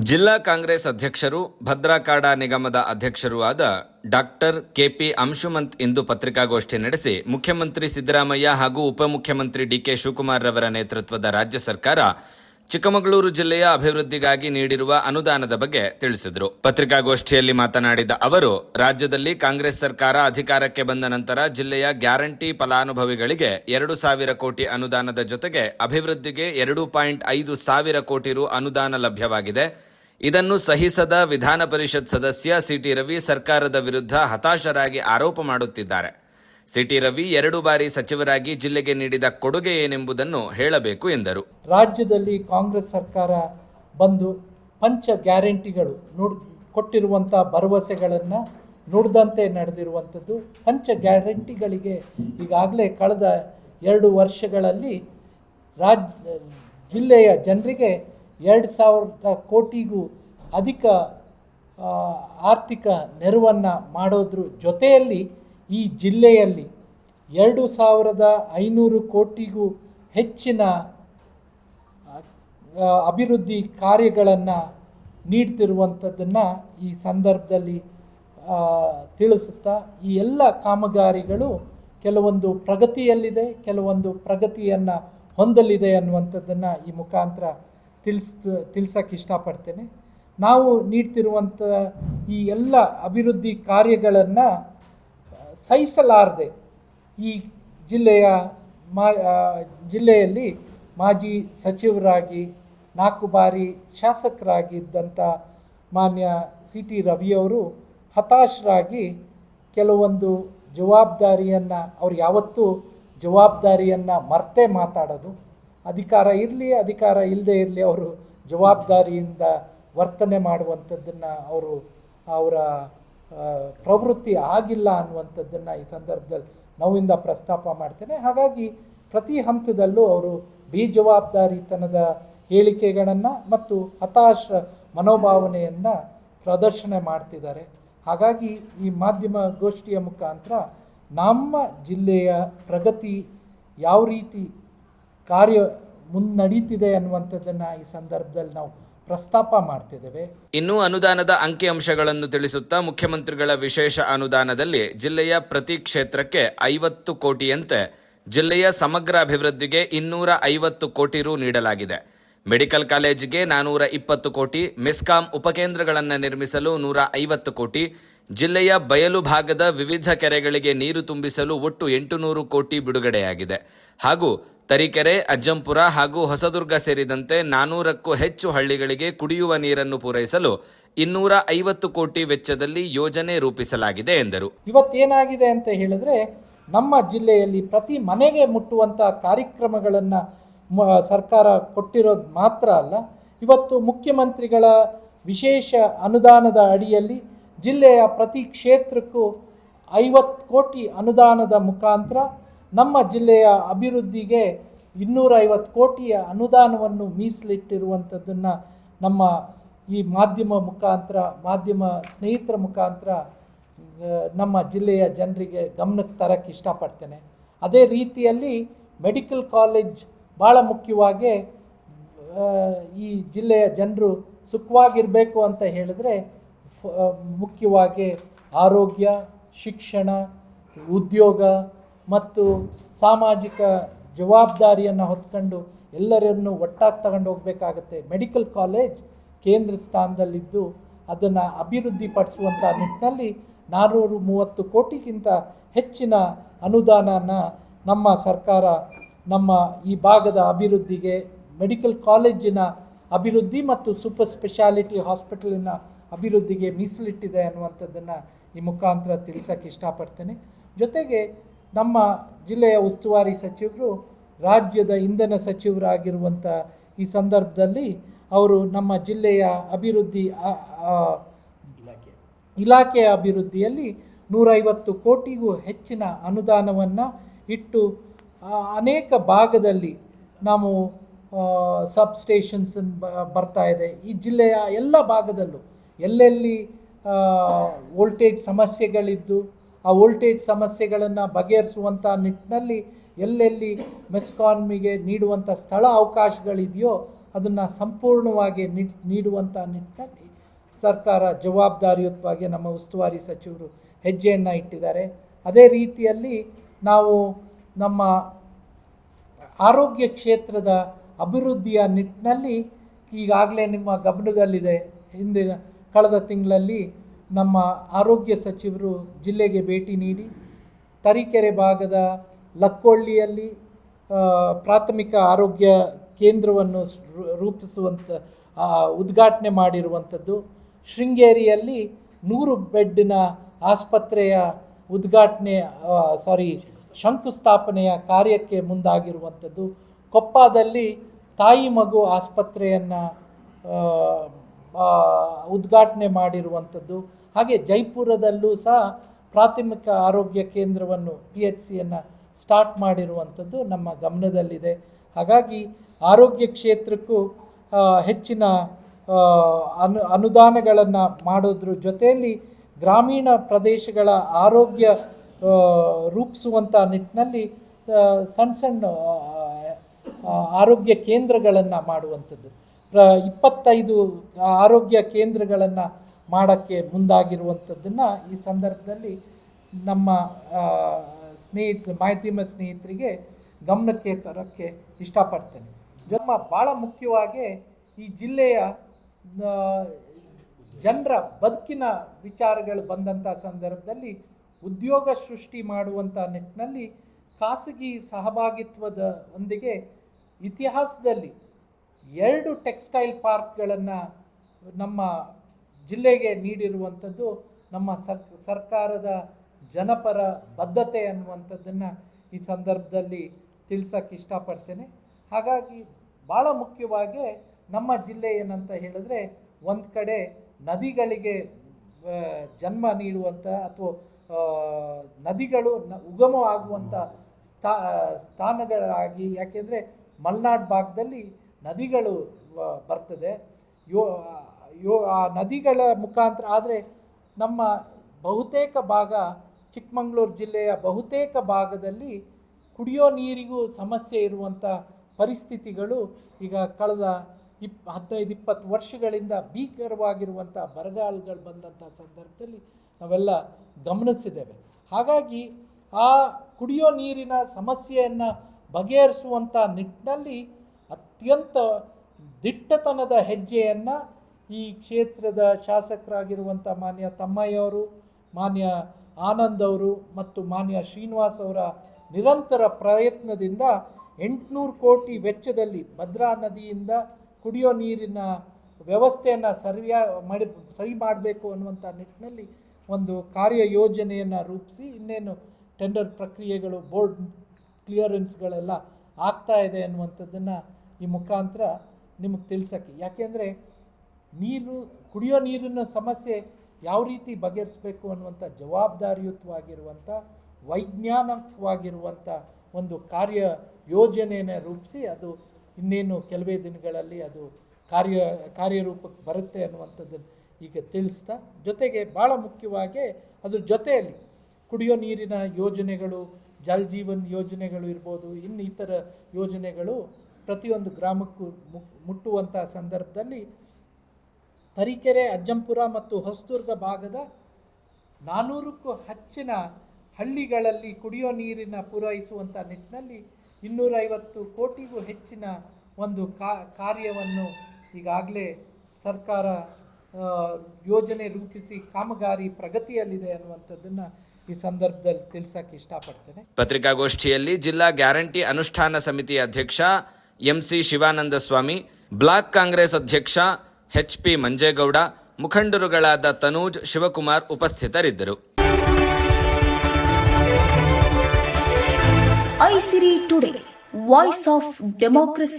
ಜಿಲ್ಲಾ ಕಾಂಗ್ರೆಸ್ ಅಧ್ಯಕ್ಷರು ಭದ್ರಾಕಾಡ ನಿಗಮದ ಅಧ್ಯಕ್ಷರೂ ಆದ ಡಾಕ್ಟರ್ ಕೆಪಿ ಅಂಶುಮಂತ್ ಇಂದು ಪತ್ರಿಕಾಗೋಷ್ಠಿ ನಡೆಸಿ ಮುಖ್ಯಮಂತ್ರಿ ಸಿದ್ದರಾಮಯ್ಯ ಹಾಗೂ ಉಪಮುಖ್ಯಮಂತ್ರಿ ಡಿಕೆ ಶಿವಕುಮಾರ್ ರವರ ನೇತೃತ್ವದ ರಾಜ್ಯ ಸರ್ಕಾರ ಚಿಕ್ಕಮಗಳೂರು ಜಿಲ್ಲೆಯ ಅಭಿವೃದ್ಧಿಗಾಗಿ ನೀಡಿರುವ ಅನುದಾನದ ಬಗ್ಗೆ ತಿಳಿಸಿದರು. ಪತ್ರಿಕಾಗೋಷ್ಠಿಯಲ್ಲಿ ಮಾತನಾಡಿದ ಅವರು, ರಾಜ್ಯದಲ್ಲಿ ಕಾಂಗ್ರೆಸ್ ಸರ್ಕಾರ ಅಧಿಕಾರಕ್ಕೆ ಬಂದ ನಂತರ ಜಿಲ್ಲೆಯ ಗ್ಯಾರಂಟಿ ಫಲಾನುಭವಿಗಳಿಗೆ ಎರಡು ಸಾವಿರ ಕೋಟಿ ಅನುದಾನದ ಜೊತೆಗೆ ಅಭಿವೃದ್ಧಿಗೆ ಎರಡು ಪಾಯಿಂಟ್ ಐದು ಸಾವಿರ ಕೋಟಿ ರು ಅನುದಾನ ಲಭ್ಯವಾಗಿದೆ. ಇದನ್ನು ಸಹಿಸದ ವಿಧಾನ ಪರಿಷತ್ ಸದಸ್ಯ ಸಿಟಿ ರವಿ ಸರ್ಕಾರದ ವಿರುದ್ಧ ಹತಾಶರಾಗಿ ಆರೋಪ ಮಾಡುತ್ತಿದ್ದಾರೆ. ಸಿಟಿ ರವಿ ಎರಡು ಬಾರಿ ಸಚಿವರಾಗಿ ಜಿಲ್ಲೆಗೆ ನೀಡಿದ ಕೊಡುಗೆ ಏನೆಂಬುದನ್ನು ಹೇಳಬೇಕು ಎಂದರು. ರಾಜ್ಯದಲ್ಲಿ ಕಾಂಗ್ರೆಸ್ ಸರ್ಕಾರ ಬಂದು ಪಂಚ ಗ್ಯಾರಂಟಿಗಳು ನುಡ್ ಕೊಟ್ಟಿರುವಂಥ ಭರವಸೆಗಳನ್ನು ನುಡಿದಂತೆ ನಡೆದಿರುವಂಥದ್ದು ಪಂಚ ಗ್ಯಾರಂಟಿಗಳಿಗೆ ಈಗಾಗಲೇ ಕಳೆದ ಎರಡು ವರ್ಷಗಳಲ್ಲಿ ರಾಜ್ಯ ಜಿಲ್ಲೆಯ ಜನರಿಗೆ ಎರಡು ಸಾವಿರದ ಕೋಟಿಗೂ ಅಧಿಕ ಆರ್ಥಿಕ ನೆರವನ್ನು ಮಾಡೋದ್ರ ಜೊತೆಯಲ್ಲಿ ಈ ಜಿಲ್ಲೆಯಲ್ಲಿ ಎರಡು ಸಾವಿರದ ಐನೂರು ಕೋಟಿಗೂ ಹೆಚ್ಚಿನ ಅಭಿವೃದ್ಧಿ ಕಾರ್ಯಗಳನ್ನು ನೀಡ್ತಿರುವಂಥದ್ದನ್ನು ಈ ಸಂದರ್ಭದಲ್ಲಿ ತಿಳಿಸುತ್ತಾ ಈ ಎಲ್ಲ ಕಾಮಗಾರಿಗಳು ಕೆಲವೊಂದು ಪ್ರಗತಿಯಲ್ಲಿದೆ, ಕೆಲವೊಂದು ಪ್ರಗತಿಯನ್ನು ಹೊಂದಲಿದೆ ಅನ್ನುವಂಥದ್ದನ್ನು ಈ ಮುಖಾಂತರ ತಿಳಿಸ್ ತಿಳಿಸೋಕ್ಕೆ ಇಷ್ಟಪಡ್ತೇನೆ. ನಾವು ನೀಡ್ತಿರುವಂಥ ಈ ಎಲ್ಲ ಅಭಿವೃದ್ಧಿ ಕಾರ್ಯಗಳನ್ನು ಸಹಿಸಲಾರದೆ ಈ ಜಿಲ್ಲೆಯ ಮಾ ಜಿಲ್ಲೆಯಲ್ಲಿ ಮಾಜಿ ಸಚಿವರಾಗಿ ನಾಲ್ಕು ಬಾರಿ ಶಾಸಕರಾಗಿದ್ದಂಥ ಮಾನ್ಯ ಸಿ ಟಿ ರವಿಯವರು ಹತಾಶರಾಗಿ ಕೆಲವೊಂದು ಜವಾಬ್ದಾರಿಯನ್ನು, ಅವ್ರು ಯಾವತ್ತೂ ಜವಾಬ್ದಾರಿಯನ್ನು ಮರ್ತೆ ಮಾತಾಡೋದು. ಅಧಿಕಾರ ಇರಲಿ, ಅಧಿಕಾರ ಇಲ್ಲದೆ ಇರಲಿ ಅವರು ಜವಾಬ್ದಾರಿಯಿಂದ ವರ್ತನೆ ಮಾಡುವಂಥದ್ದನ್ನು ಅವರು ಅವರ ಪ್ರವೃತ್ತಿ ಆಗಿಲ್ಲ ಅನ್ನುವಂಥದ್ದನ್ನು ಈ ಸಂದರ್ಭದಲ್ಲಿ ನೋವಿಂದ ಪ್ರಸ್ತಾಪ ಮಾಡ್ತೇನೆ. ಹಾಗಾಗಿ ಪ್ರತಿ ಹಂತದಲ್ಲೂ ಅವರು ಬೇಜವಾಬ್ದಾರಿತನದ ಹೇಳಿಕೆಗಳನ್ನು ಮತ್ತು ಹತಾಶ ಮನೋಭಾವನೆಯನ್ನು ಪ್ರದರ್ಶನ ಮಾಡ್ತಿದ್ದಾರೆ. ಹಾಗಾಗಿ ಈ ಮಾಧ್ಯಮ ಗೋಷ್ಠಿಯ ಮುಖಾಂತರ ನಮ್ಮ ಜಿಲ್ಲೆಯ ಪ್ರಗತಿ ಯಾವ ರೀತಿ ಕಾರ್ಯ ಮುನ್ನಡೀತಿದೆ ಅನ್ನುವಂಥದ್ದನ್ನು ಈ ಸಂದರ್ಭದಲ್ಲಿ ನಾವು ಪ್ರಸ್ತಾಪ ಮಾಡ್ತಿದ್ದೇವೆ. ಇನ್ನು ಅನುದಾನದ ಅಂಕಿಅಂಶಗಳನ್ನು ತಿಳಿಸುತ್ತಾ ಮುಖ್ಯಮಂತ್ರಿಗಳ ವಿಶೇಷ ಅನುದಾನದಲ್ಲಿ ಜಿಲ್ಲೆಯ ಪ್ರತಿ ಕ್ಷೇತ್ರಕ್ಕೆ ಐವತ್ತು ಕೋಟಿಯಂತೆ ಜಿಲ್ಲೆಯ ಸಮಗ್ರ ಅಭಿವೃದ್ಧಿಗೆ ಇನ್ನೂರ ಐವತ್ತು ಕೋಟಿ ರು ನೀಡಲಾಗಿದೆ. ಮೆಡಿಕಲ್ ಕಾಲೇಜಿಗೆ ನಾನೂರ ಇಪ್ಪತ್ತು ಕೋಟಿ, ಮೆಸ್ಕಾಂ ಉಪಕೇಂದ್ರಗಳನ್ನು ನಿರ್ಮಿಸಲು ನೂರ ಐವತ್ತು ಕೋಟಿ ಜಿಲ್ಲೆಯ ಬಯಲು ಭಾಗದ ವಿವಿಧ ಕೆರೆಗಳಿಗೆ ನೀರು ತುಂಬಿಸಲು ಒಟ್ಟು ಎಂಟುನೂರು ಕೋಟಿ ಬಿಡುಗಡೆಯಾಗಿದೆ. ಹಾಗೂ ತರೀಕೆರೆ, ಅಜ್ಜಂಪುರ ಹಾಗೂ ಹೊಸದುರ್ಗ ಸೇರಿದಂತೆ ನಾನೂರಕ್ಕೂ ಹೆಚ್ಚು ಹಳ್ಳಿಗಳಿಗೆ ಕುಡಿಯುವ ನೀರನ್ನು ಪೂರೈಸಲು ಇನ್ನೂರ ಐವತ್ತು ಕೋಟಿ ವೆಚ್ಚದಲ್ಲಿ ಯೋಜನೆ ರೂಪಿಸಲಾಗಿದೆ ಎಂದರು. ಇವತ್ತೇನಾಗಿದೆ ಅಂತ ಹೇಳಿದ್ರೆ, ನಮ್ಮ ಜಿಲ್ಲೆಯಲ್ಲಿ ಪ್ರತಿ ಮನೆಗೆ ಮುಟ್ಟುವಂಥ ಕಾರ್ಯಕ್ರಮಗಳನ್ನು ಸರ್ಕಾರ ಕೊಟ್ಟಿರೋದು ಮಾತ್ರ ಅಲ್ಲ, ಇವತ್ತು ಮುಖ್ಯಮಂತ್ರಿಗಳ ವಿಶೇಷ ಅನುದಾನದ ಅಡಿಯಲ್ಲಿ ಜಿಲ್ಲೆಯ ಪ್ರತಿ ಕ್ಷೇತ್ರಕ್ಕೂ ಐವತ್ತು ಕೋಟಿ ಅನುದಾನದ ಮುಖಾಂತರ ನಮ್ಮ ಜಿಲ್ಲೆಯ ಅಭಿವೃದ್ಧಿಗೆ ಇನ್ನೂರೈವತ್ತು ಕೋಟಿಯ ಅನುದಾನವನ್ನು ಮೀಸಲಿಟ್ಟಿರುವಂಥದ್ದನ್ನು ನಮ್ಮ ಈ ಮಾಧ್ಯಮ ಮುಖಾಂತರ, ಮಾಧ್ಯಮ ಸ್ನೇಹಿತರ ಮುಖಾಂತರ ನಮ್ಮ ಜಿಲ್ಲೆಯ ಜನರಿಗೆ ಗಮನಕ್ಕೆ ತರಕ್ಕೆ ಇಷ್ಟಪಡ್ತೇನೆ. ಅದೇ ರೀತಿಯಲ್ಲಿ ಮೆಡಿಕಲ್ ಕಾಲೇಜ್ ಭಾಳ ಮುಖ್ಯವಾಗಿ ಈ ಜಿಲ್ಲೆಯ ಜನರು ಸುಖವಾಗಿರಬೇಕು ಅಂತ ಹೇಳಿದ್ರೆ ಮುಖ್ಯವಾಗಿ ಆರೋಗ್ಯ, ಶಿಕ್ಷಣ, ಉದ್ಯೋಗ ಮತ್ತು ಸಾಮಾಜಿಕ ಜವಾಬ್ದಾರಿಯನ್ನು ಹೊತ್ಕೊಂಡು ಎಲ್ಲರನ್ನು ಒಟ್ಟಾಗಿ ತಗೊಂಡು ಹೋಗಬೇಕಾಗತ್ತೆ. ಮೆಡಿಕಲ್ ಕಾಲೇಜ್ ಕೇಂದ್ರ ಸ್ಥಾನದಲ್ಲಿದ್ದು ಅದನ್ನು ಅಭಿವೃದ್ಧಿಪಡಿಸುವಂಥ ನಿಟ್ಟಿನಲ್ಲಿ ನಾನ್ನೂರು ಮೂವತ್ತು ಕೋಟಿಗಿಂತ ಹೆಚ್ಚಿನ ಅನುದಾನನ ನಮ್ಮ ಸರ್ಕಾರ ನಮ್ಮ ಈ ಭಾಗದ ಅಭಿವೃದ್ಧಿಗೆ, ಮೆಡಿಕಲ್ ಕಾಲೇಜಿನ ಅಭಿವೃದ್ಧಿ ಮತ್ತು ಸೂಪರ್ ಸ್ಪೆಷಾಲಿಟಿ ಹಾಸ್ಪಿಟಲಿನ ಅಭಿವೃದ್ಧಿಗೆ ಮೀಸಲಿಟ್ಟಿದೆ ಅನ್ನುವಂಥದ್ದನ್ನು ಈ ಮುಖಾಂತರ ತಿಳಿಸೋಕ್ಕೆ ಇಷ್ಟಪಡ್ತೇನೆ. ಜೊತೆಗೆ ನಮ್ಮ ಜಿಲ್ಲೆಯ ಉಸ್ತುವಾರಿ ಸಚಿವರು, ರಾಜ್ಯದ ಇಂಧನ ಸಚಿವರಾಗಿರುವಂಥ ಈ ಸಂದರ್ಭದಲ್ಲಿ ಅವರು ನಮ್ಮ ಜಿಲ್ಲೆಯ ಅಭಿವೃದ್ಧಿ, ಆ- ಇಲಾಖೆಯ ಅಭಿವೃದ್ಧಿಯಲ್ಲಿ ನೂರೈವತ್ತು ಕೋಟಿಗೂ ಹೆಚ್ಚಿನ ಅನುದಾನವನ್ನು ಇಟ್ಟು ಅನೇಕ ಭಾಗದಲ್ಲಿ ನಾವು ಸಬ್ ಸ್ಟೇಷನ್ಸ್ ಬರ್ತಾ ಇದೆ. ಈ ಜಿಲ್ಲೆಯ ಎಲ್ಲ ಭಾಗದಲ್ಲೂ ಎಲ್ಲೆಲ್ಲಿ ವೋಲ್ಟೇಜ್ ಸಮಸ್ಯೆಗಳಿದ್ದು, ಆ ವೋಲ್ಟೇಜ್ ಸಮಸ್ಯೆಗಳನ್ನು ಬಗೆಹರಿಸುವಂಥ ನಿಟ್ಟಿನಲ್ಲಿ ಎಲ್ಲೆಲ್ಲಿ ಮೆಸ್ಕಾನ್ಮಿಗೆ ನೀಡುವಂಥ ಸ್ಥಳ ಅವಕಾಶಗಳಿದೆಯೋ ಅದನ್ನು ಸಂಪೂರ್ಣವಾಗಿ ನೀಡುವಂಥ ನಿಟ್ಟಿನಲ್ಲಿ ಸರ್ಕಾರ ಜವಾಬ್ದಾರಿಯುತವಾಗಿ ನಮ್ಮ ಉಸ್ತುವಾರಿ ಸಚಿವರು ಹೆಜ್ಜೆಯನ್ನು ಇಟ್ಟಿದ್ದಾರೆ. ಅದೇ ರೀತಿಯಲ್ಲಿ ನಾವು ನಮ್ಮ ಆರೋಗ್ಯ ಕ್ಷೇತ್ರದ ಅಭಿವೃದ್ಧಿಯ ನಿಟ್ಟಿನಲ್ಲಿ ಈಗಾಗಲೇ ನಿಮ್ಮ ಗಮನದಲ್ಲಿದೆ. ಹಿಂದಿನ ಕಳೆದ ತಿಂಗಳಲ್ಲಿ ನಮ್ಮ ಆರೋಗ್ಯ ಸಚಿವರು ಜಿಲ್ಲೆಗೆ ಭೇಟಿ ನೀಡಿ ತರೀಕೆರೆ ಭಾಗದ ಲಕ್ಕೊಳ್ಳಿಯಲ್ಲಿ ಪ್ರಾಥಮಿಕ ಆರೋಗ್ಯ ಕೇಂದ್ರವನ್ನು ರೂಪಿಸುವಂಥ ಉದ್ಘಾಟನೆ ಮಾಡಿರುವಂಥದ್ದು ಶೃಂಗೇರಿಯಲ್ಲಿ ನೂರು ಬೆಡ್ಡಿನ ಆಸ್ಪತ್ರೆಯ ಉದ್ಘಾಟನೆ ಸಾರಿ, ಶಂಕುಸ್ಥಾಪನೆಯ ಕಾರ್ಯಕ್ಕೆ ಮುಂದಾಗಿರುವಂಥದ್ದು ಕೊಪ್ಪದಲ್ಲಿ ತಾಯಿ ಮಗು ಆಸ್ಪತ್ರೆಯನ್ನು ಉದ್ಘಾಟನೆ ಮಾಡಿರುವಂಥದ್ದು. ಹಾಗೆ ಜೈಪುರದಲ್ಲೂ ಸಹ ಪ್ರಾಥಮಿಕ ಆರೋಗ್ಯ ಕೇಂದ್ರವನ್ನು ಪಿ ಎಚ್ ಸಿಯನ್ನು ಸ್ಟಾರ್ಟ್ ಮಾಡಿರುವಂಥದ್ದು ನಮ್ಮ ಗಮನದಲ್ಲಿದೆ. ಹಾಗಾಗಿ ಆರೋಗ್ಯ ಕ್ಷೇತ್ರಕ್ಕೂ ಹೆಚ್ಚಿನ ಅನು, ಅನುದಾನಗಳನ್ನು ಮಾಡೋದ್ರ ಜೊತೆಯಲ್ಲಿ ಗ್ರಾಮೀಣ ಪ್ರದೇಶಗಳ ಆರೋಗ್ಯ ರೂಪಿಸುವಂಥ ನಿಟ್ಟಿನಲ್ಲಿ ಸಣ್ಣ ಸಣ್ಣ ಆರೋಗ್ಯ ಕೇಂದ್ರಗಳನ್ನು ಮಾಡುವಂಥದ್ದು. ಪ್ರ, ಇಪ್ಪತ್ತೈದು ಆರೋಗ್ಯ ಕೇಂದ್ರಗಳನ್ನು ಮಾಡೋಕ್ಕೆ ಮುಂದಾಗಿರುವಂಥದ್ದನ್ನು ಈ ಸಂದರ್ಭದಲ್ಲಿ ನಮ್ಮ ಸ್ನೇಹಿತ, ಮಾಧ್ಯಮ ಸ್ನೇಹಿತರಿಗೆ ಗಮನಕ್ಕೆ ತರೋಕ್ಕೆ ಇಷ್ಟಪಡ್ತೇನೆ. ನಮ್ಮ ಭಾಳ ಮುಖ್ಯವಾಗಿ ಈ ಜಿಲ್ಲೆಯ ಜನರ ಬದುಕಿನ ವಿಚಾರಗಳು ಬಂದಂಥ ಸಂದರ್ಭದಲ್ಲಿ ಉದ್ಯೋಗ ಸೃಷ್ಟಿ ಮಾಡುವಂಥ ನಿಟ್ಟಿನಲ್ಲಿ ಖಾಸಗಿ ಸಹಭಾಗಿತ್ವದ, ಒಂದಿಗೆ ಇತಿಹಾಸದಲ್ಲಿ ಎರಡು ಟೆಕ್ಸ್ಟೈಲ್ ಪಾರ್ಕ್ಗಳನ್ನು ನಮ್ಮ ಜಿಲ್ಲೆಗೆ ನೀಡಿರುವಂಥದ್ದು ನಮ್ಮ ಸರ್, ಸರ್ಕಾರದ ಜನಪರ ಬದ್ಧತೆ ಅನ್ನುವಂಥದ್ದನ್ನು ಈ ಸಂದರ್ಭದಲ್ಲಿ ತಿಳಿಸೋಕ್ಕೆ ಇಷ್ಟಪಡ್ತೇನೆ. ಹಾಗಾಗಿ ಭಾಳ ಮುಖ್ಯವಾಗಿ ನಮ್ಮ ಜಿಲ್ಲೆ ಏನಂತ ಹೇಳಿದ್ರೆ ಒಂದು ಕಡೆ ನದಿಗಳಿಗೆ ಜನ್ಮ ನೀಡುವಂಥ ಅಥವಾ ನದಿಗಳು ನ, ಉಗಮ ಆಗುವಂಥ ಸ್ಥಾ, ಸ್ಥಾನಗಳಾಗಿ, ಯಾಕೆಂದರೆ ಮಲೆನಾಡು ಭಾಗದಲ್ಲಿ ನದಿಗಳು ಬರ್ತದೆ. ಯೋ ಯೋ, ಆ ನದಿಗಳ ಮುಖಾಂತರ, ಆದರೆ ನಮ್ಮ ಬಹುತೇಕ ಭಾಗ ಚಿಕ್ಕಮಗಳೂರು ಜಿಲ್ಲೆಯ ಬಹುತೇಕ ಭಾಗದಲ್ಲಿ ಕುಡಿಯೋ ನೀರಿಗೂ ಸಮಸ್ಯೆ ಇರುವಂಥ ಪರಿಸ್ಥಿತಿಗಳು ಈಗ ಕಳೆದ ಇಪ್, ಹದಿನೈದು, ಇಪ್ಪತ್ತು ವರ್ಷಗಳಿಂದ ಭೀಕರವಾಗಿರುವಂಥ ಬರಗಾಲಗಳು ಬಂದಂಥ ಸಂದರ್ಭದಲ್ಲಿ ನಾವೆಲ್ಲ ಗಮನಿಸಿದ್ದೇವೆ. ಹಾಗಾಗಿ ಆ ಕುಡಿಯೋ ನೀರಿನ ಸಮಸ್ಯೆಯನ್ನು ಬಗೆಹರಿಸುವಂಥ ನಿಟ್ಟಿನಲ್ಲಿ ಅತ್ಯಂತ ದಿಟ್ಟತನದ ಹೆಜ್ಜೆಯನ್ನು ಈ ಕ್ಷೇತ್ರದ ಶಾಸಕರಾಗಿರುವಂಥ ಮಾನ್ಯ ತಮ್ಮಯ್ಯವರು, ಮಾನ್ಯ ಆನಂದ್ ಅವರು ಮತ್ತು ಮಾನ್ಯ ಶ್ರೀನಿವಾಸ್ ಅವರ ನಿರಂತರ ಪ್ರಯತ್ನದಿಂದ ಎಂಟುನೂರು ಕೋಟಿ ವೆಚ್ಚದಲ್ಲಿ ಭದ್ರಾ ನದಿಯಿಂದ ಕುಡಿಯೋ ನೀರಿನ ವ್ಯವಸ್ಥೆಯನ್ನು ಸರಿಯಾ ಮಾಡಿ, ಸರಿ ಮಾಡಬೇಕು ಅನ್ನುವಂಥ ನಿಟ್ಟಿನಲ್ಲಿ ಒಂದು ಕಾರ್ಯ ಯೋಜನೆಯನ್ನು ರೂಪಿಸಿ ಇನ್ನೇನು ಟೆಂಡರ್ ಪ್ರಕ್ರಿಯೆಗಳು, ಬೋರ್ಡ್ ಕ್ಲಿಯರೆನ್ಸ್ಗಳೆಲ್ಲ ಆಗ್ತಾ ಇದೆ ಅನ್ನುವಂಥದ್ದನ್ನು ಈ ಮುಖಾಂತರ ನಿಮಗೆ ತಿಳಿಸೋಕ್ಕೆ. ಯಾಕೆಂದರೆ ನೀರು, ಕುಡಿಯೋ ನೀರಿನ ಸಮಸ್ಯೆ ಯಾವ ರೀತಿ ಬಗೆಹರಿಸಬೇಕು ಅನ್ನುವಂಥ ಜವಾಬ್ದಾರಿಯುತವಾಗಿರುವಂಥ, ವೈಜ್ಞಾನಿಕವಾಗಿರುವಂಥ ಒಂದು ಕಾರ್ಯ ಯೋಜನೆಯನ್ನು ರೂಪಿಸಿ ಅದು ಇನ್ನೇನು ಕೆಲವೇ ದಿನಗಳಲ್ಲಿ ಅದು ಕಾರ್ಯ, ಕಾರ್ಯರೂಪಕ್ಕೆ ಬರುತ್ತೆ ಅನ್ನುವಂಥದ್ದನ್ನು ಈಗ ತಿಳಿಸ್ತಾ, ಜೊತೆಗೆ ಭಾಳ ಮುಖ್ಯವಾಗಿ ಅದ್ರ ಜೊತೆಯಲ್ಲಿ ಕುಡಿಯೋ ನೀರಿನ ಯೋಜನೆಗಳು, ಜಲ್ ಜೀವನ್ ಯೋಜನೆಗಳು ಇರ್ಬೋದು, ಇನ್ನಿತರ ಯೋಜನೆಗಳು ಪ್ರತಿಯೊಂದು ಗ್ರಾಮಕ್ಕೂ ಮುಟ್ ಮುಟ್ಟುವಂಥ ಸಂದರ್ಭದಲ್ಲಿ ತರೀಕೆರೆ, ಅಜ್ಜಂಪುರ ಮತ್ತು ಹೊಸದುರ್ಗ ಭಾಗದ ನಾನ್ನೂರಕ್ಕೂ ಹೆಚ್ಚಿನ ಹಳ್ಳಿಗಳಲ್ಲಿ ಕುಡಿಯೋ ನೀರಿನ ಪೂರೈಸುವಂಥ ನಿಟ್ಟಿನಲ್ಲಿ ಇನ್ನೂರೈವತ್ತು ಕೋಟಿಗೂ ಹೆಚ್ಚಿನ ಒಂದು ಕಾರ್ಯವನ್ನು ಈಗಾಗಲೇ ಸರ್ಕಾರ ಯೋಜನೆ ರೂಪಿಸಿ ಕಾಮಗಾರಿ ಪ್ರಗತಿಯಲ್ಲಿದೆ ಅನ್ನುವಂಥದ್ದನ್ನು ಈ ಸಂದರ್ಭದಲ್ಲಿ ತಿಳಿಸಕ್ಕೆ ಇಷ್ಟಪಡ್ತೇನೆ. ಪತ್ರಿಕಾಗೋಷ್ಠಿಯಲ್ಲಿ ಜಿಲ್ಲಾ ಗ್ಯಾರಂಟಿ ಅನುಷ್ಠಾನ ಸಮಿತಿ ಅಧ್ಯಕ್ಷ ಎಂಸಿ ಶಿವಾನಂದ ಸ್ವಾಮಿ, ಬ್ಲಾಕ್ ಕಾಂಗ್ರೆಸ್ ಅಧ್ಯಕ್ಷ ಎಚ್ ಪಿ ಮಂಜೇಗೌಡ, ಮುಖಂಡರುಗಳಾದ ತನೂಜ್ ಶಿವಕುಮಾರ್ ಉಪಸ್ಥಿತರಿದ್ದರು. Aisiri today, voice of democracy.